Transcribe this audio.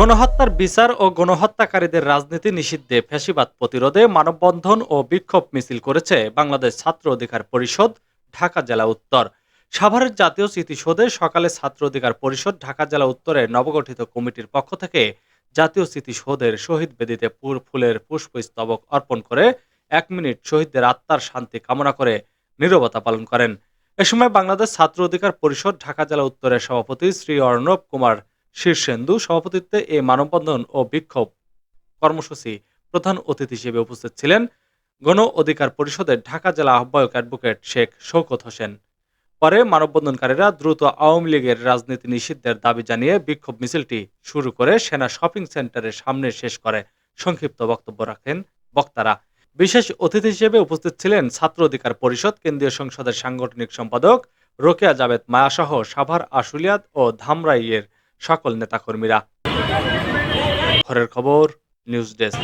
গণহত্যার বিচার ও গণহত্যাকারীদের রাজনীতি নিষিদ্ধে ফ্যাসিবাদ প্রতিরোধে মানববন্ধন ও বিক্ষোভ মিছিল করেছে বাংলাদেশ ছাত্র অধিকার পরিষদ, ঢাকা জেলা উত্তর। সাভারের জাতীয় স্মৃতিসৌধে সকালে ছাত্র অধিকার পরিষদ, ঢাকা জেলা উত্তরের নবগঠিত কমিটির পক্ষ থেকে জাতীয় স্মৃতিসৌধের শহীদ বেদিতে ফুলের পুষ্পস্তবক অর্পণ করে এক মিনিট শহীদদের আত্মার শান্তি কামনা করে নীরবতা পালন করেন। এ সময় বাংলাদেশ ছাত্র অধিকার পরিষদ, ঢাকা জেলা উত্তরের সভাপতি শ্রী অর্ণব কুমার শীর্ষেন্দু সভাপতিত্বে এই মানববন্ধন ও বিক্ষোভ কর্মসূচি প্রধান অতিথি হিসেবে উপস্থিত ছিলেন গণ অধিকার পরিষদের ঢাকা জেলা আহ্বায়ক অ্যাডভোকেট শেখ শৌকত হোসেন। পরে মানববন্ধনকারীরা দ্রুত আওয়ামী লীগের রাজনীতি নিষিদ্ধের দাবি জানিয়ে বিক্ষোভ মিছিলটি শুরু করে সেনা শপিং সেন্টারের সামনে শেষ করে সংক্ষিপ্ত বক্তব্য রাখেন বক্তারা। বিশেষ অতিথি হিসেবে উপস্থিত ছিলেন ছাত্র অধিকার পরিষদ কেন্দ্রীয় সংসদের সাংগঠনিক সম্পাদক রোকেয়া জাভেদ মায়াসহ সাভার আশুলিয়াত ও ধামরাইয়ের সকল নেতাকর্মীরা। খবর নিউজ ডেস্ক।